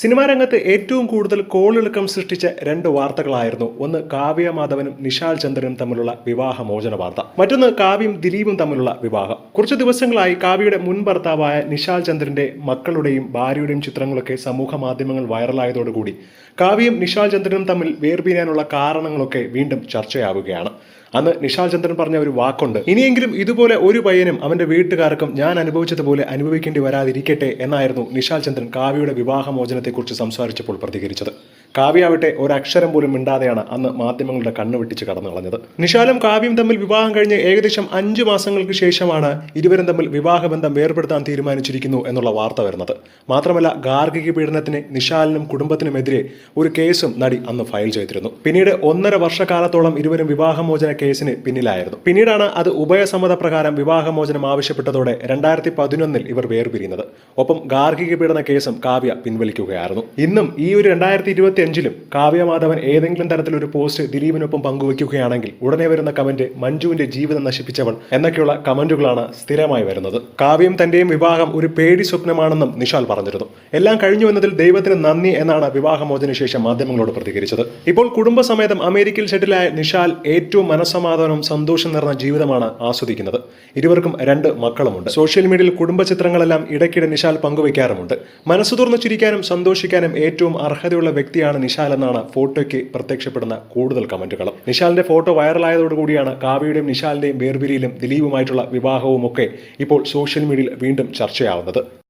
Cinema രംഗത്ത് ഏറ്റവും കൂടുതൽ കോളിളക്കം സൃഷ്ടിച്ച രണ്ട് വാർത്തകളായിരുന്നു. ഒന്ന് കാവ്യ മാധവനും നിഷാൽ ചന്ദ്രനും തമ്മിലുള്ള വിവാഹമോചന വാർത്ത. മറ്റൊന്ന് കാവ്യം ദിലീപും തമ്മിലുള്ള വിവാഹം. കുറച്ച് ദിവസങ്ങളായി കാവ്യയുടെ മുൻ ഭർത്താവായ നിഷാൽ ചന്ദ്രന്റെ മക്കളുടെയും ഭാര്യയുടെയും ചിത്രങ്ങളൊക്കെ സമൂഹ മാധ്യമങ്ങൾ വൈറലായതോടുകൂടി കാവ്യയും നിഷാൽ ചന്ദ്രനും തമ്മിൽ വേർപിരിയാനുള്ള കാരണങ്ങളൊക്കെ വീണ്ടും ചർച്ചയാവുകയാണ്. അന്ന് നിഷാൽ ചന്ദ്രൻ പറഞ്ഞ ഒരു വാക്കുണ്ട് ഇനിയെങ്കിലും ഇതുപോലെ ഒരു പയ്യനും അവന്റെ വീട്ടുകാർക്കും ഞാൻ അനുഭവിച്ചതുപോലെ അനുഭവിക്കേണ്ടി വരാതിരിക്കട്ടെ എന്നായിരുന്നു നിഷാൽ ചന്ദ്രൻ കാവ്യയുടെ വിവാഹമോചനത്തെക്കുറിച്ച് സംസാരിച്ചപ്പോൾ പ്രതികരിച്ചത് കാവ്യ ആവട്ടെ ഒരക്ഷരം പോലും മിണ്ടാതെയാണ് അന്ന് മാധ്യമങ്ങളുടെ കണ്ണു വെട്ടിച്ച് കടന്നു കളഞ്ഞത്. നിഷാലും കാവ്യം തമ്മിൽ വിവാഹം കഴിഞ്ഞ് ഏകദേശം അഞ്ചു മാസങ്ങൾക്ക് ശേഷമാണ് ഇരുവരും തമ്മിൽ വിവാഹബന്ധം വേർപെടുത്താൻ തീരുമാനിച്ചിരിക്കുന്നു എന്നുള്ള വാർത്ത വരുന്നത്. മാത്രമല്ല ഗാർഹിക പീഡനത്തിന് നിഷാലിനും കുടുംബത്തിനുമെതിരെ ഒരു കേസും നടി അന്ന് ഫയൽ ചെയ്തിരുന്നു. പിന്നീട് ഒന്നര വർഷക്കാലത്തോളം ഇരുവരും വിവാഹമോചന കേസിന് പിന്നിലായിരുന്നു. പിന്നീടാണ് അത് ഉഭയസമ്മത പ്രകാരം വിവാഹമോചനം ആവശ്യപ്പെട്ടതോടെ രണ്ടായിരത്തി പതിനൊന്നിൽ ഇവർ വേർപിരിയുന്നത്. ഒപ്പം ഗാർഹിക പീഡന കേസും കാവ്യ പിൻവലിക്കുകയായിരുന്നു. ഇന്നും ഈ ഒരു രണ്ടായിരത്തി ഇരുപത്തി അഞ്ചിലും കാവ്യ മാധവൻ ഏതെങ്കിലും തരത്തിലൊരു പോസ്റ്റ് ദിലീപിനൊപ്പം പങ്കുവയ്ക്കുകയാണെങ്കിൽ ഉടനെ വരുന്ന കമന്റ് മഞ്ജുവിന്റെ ജീവിതം നശിപ്പിച്ചവൾ എന്നൊക്കെയുള്ള കമന്റുകളാണ് സ്ഥിരമായി വരുന്നത്. കാവ്യം തന്റെയും വിവാഹം ഒരു പേടി സ്വപ്നമാണെന്നും നിഷാൽ പറഞ്ഞിരുന്നു. എല്ലാം കഴിഞ്ഞു എന്നതിൽ ദൈവത്തിന് നന്ദി എന്നാണ് വിവാഹമോചന ശേഷം മാധ്യമങ്ങളോട് പ്രതികരിച്ചത്. ഇപ്പോൾ കുടുംബസമേതം അമേരിക്കയിൽ സെറ്റിലായ നിഷാൽ ഏറ്റവും മനസ്സമാധാനവും സന്തോഷം നിറഞ്ഞ ജീവിതമാണ് ആസ്വദിക്കുന്നത്. ഇരുവർക്കും രണ്ട് മക്കളുമുണ്ട്. സോഷ്യൽ മീഡിയയിൽ കുടുംബ ചിത്രങ്ങളെല്ലാം ഇടയ്ക്കിടെ നിഷാൽ പങ്കുവയ്ക്കാറുമുണ്ട് മനസ്സു തുറന്നു ചിരിക്കാനും സന്തോഷിക്കാനും ഏറ്റവും അർഹതയുള്ള വ്യക്തിയാണ് നിഷാൽ എന്നാണ് ഫോട്ടോയ്ക്ക് പ്രത്യക്ഷപ്പെടുന്ന കൂടുതൽ കമന്റുകൾ നിഷാലിന്റെ ഫോട്ടോ വൈറലായതോടുകൂടിയാണ് കാവ്യയുടെയും നിഷാലിന്റെയും വേർപിരിയിലും ദിലീപുമായിട്ടുള്ള വിവാഹവും ഒക്കെ ഇപ്പോൾ സോഷ്യൽ മീഡിയയിൽ വീണ്ടും ചർച്ചയാവുന്നത്.